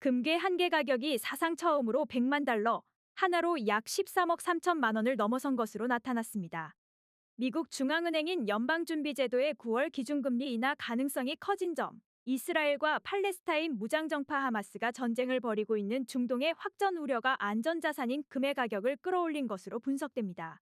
금괴 한 개 가격이 사상 처음으로 100만 달러, 하나로 약 13억 3천만 원을 넘어선 것으로 나타났습니다. 미국 중앙은행인 연방준비제도의 9월 기준금리 인하 가능성이 커진 점, 이스라엘과 팔레스타인 무장정파 하마스가 전쟁을 벌이고 있는 중동의 확전 우려가 안전자산인 금의 가격을 끌어올린 것으로 분석됩니다.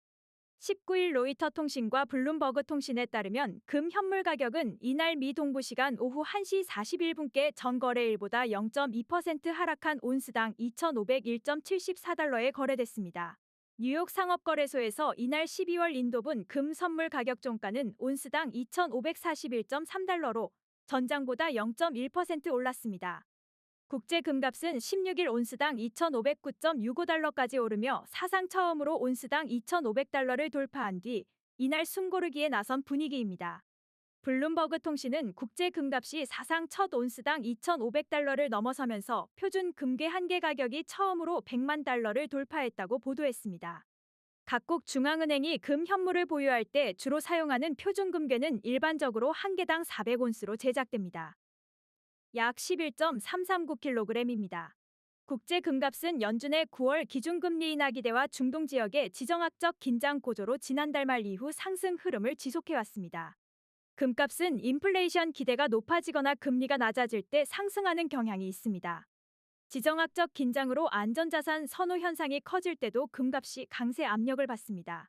19일 로이터 통신과 블룸버그 통신에 따르면 금 현물 가격은 이날 미 동부 시간 오후 1시 41분께 전 거래일보다 0.2% 하락한 온스당 2,501.74달러에 거래됐습니다. 뉴욕 상업거래소에서 이날 12월 인도분 금 선물 가격 종가는 온스당 2,541.3달러로 전장보다 0.1% 올랐습니다. 국제 금값은 16일 온스당 2,509.65달러까지 오르며 사상 처음으로 온스당 2,500달러를 돌파한 뒤 이날 숨고르기에 나선 분위기입니다. 블룸버그 통신은 국제 금값이 사상 첫 온스당 2,500달러를 넘어서면서 표준 금괴 한 개 가격이 처음으로 100만 달러를 돌파했다고 보도했습니다. 각국 중앙은행이 금 현물을 보유할 때 주로 사용하는 표준 금괴는 일반적으로 한 개당 400온스로 제작됩니다. 약 11.339kg입니다. 국제 금값은 연준의 9월 기준금리 인하 기대와 중동 지역의 지정학적 긴장 고조로 지난달 말 이후 상승 흐름을 지속해왔습니다. 금값은 인플레이션 기대가 높아지거나 금리가 낮아질 때 상승하는 경향이 있습니다. 지정학적 긴장으로 안전자산 선호 현상이 커질 때도 금값이 강세 압력을 받습니다.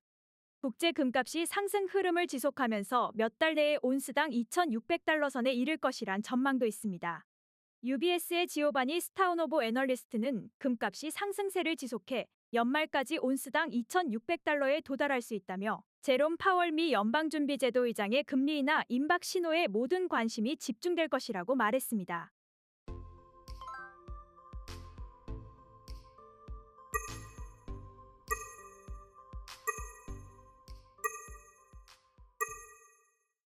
국제 금값이 상승 흐름을 지속하면서 몇 달 내에 온스당 2,600달러 선에 이를 것이란 전망도 있습니다. UBS의 지오바니 스타우노보 애널리스트는 금값이 상승세를 지속해 연말까지 온스당 2,600달러에 도달할 수 있다며 제롬 파월 미 연방준비제도 의장의 금리 인하 임박 신호에 모든 관심이 집중될 것이라고 말했습니다.